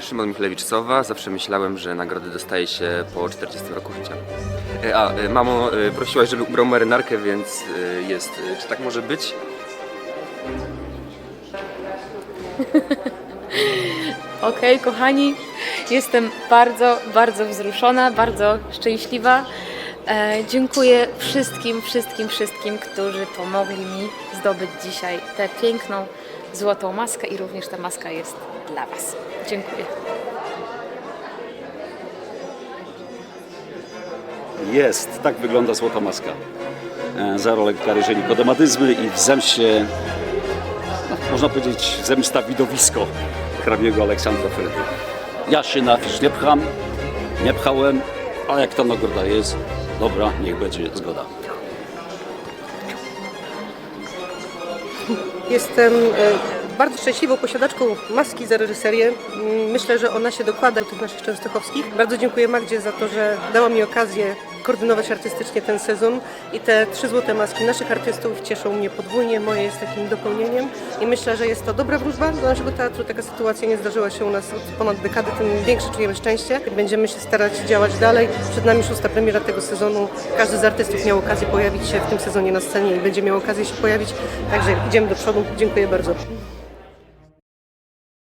Szymon Michlewicz-Sowa. Zawsze myślałem, że nagrody dostaje się po 40 roku życia. E, A, e, mamo, e, prosiłaś, żeby ubrał marynarkę, więc jest. Czy tak może być? Okej, kochani, jestem bardzo, bardzo wzruszona, bardzo szczęśliwa. E, dziękuję wszystkim, wszystkim, wszystkim, którzy pomogli mi zdobyć dzisiaj tę piękną, złotą maskę i również ta maska jest dla Was. Dziękuję. Jest, tak wygląda złota maska. E, Za rolę Karyży Nikodematyzmy i w zemście, no, można powiedzieć, zemsta widowisko hrabiego Aleksandra Frydy. Ja się na afisz nie pcham, nie pchałem, a jak ta nagroda jest, dobra, niech będzie zgoda. Jestem e, bardzo szczęśliwą posiadaczką maski za reżyserię. Myślę, że ona się dokłada do tych naszych częstochowskich. Bardzo dziękuję Magdzie za to, że dała mi okazję koordynować artystycznie ten sezon i te trzy złote maski naszych artystów cieszą mnie podwójnie. Moje jest takim dopełnieniem i myślę, że jest to dobra wróżba dla naszego teatru. Taka sytuacja nie zdarzyła się u nas od ponad dekady, tym większe czujemy szczęście. Będziemy się starać działać dalej. Przed nami szósta premiera tego sezonu. Każdy z artystów miał okazję pojawić się w tym sezonie na scenie i będzie miał okazję się pojawić. Także idziemy do przodu. Dziękuję bardzo.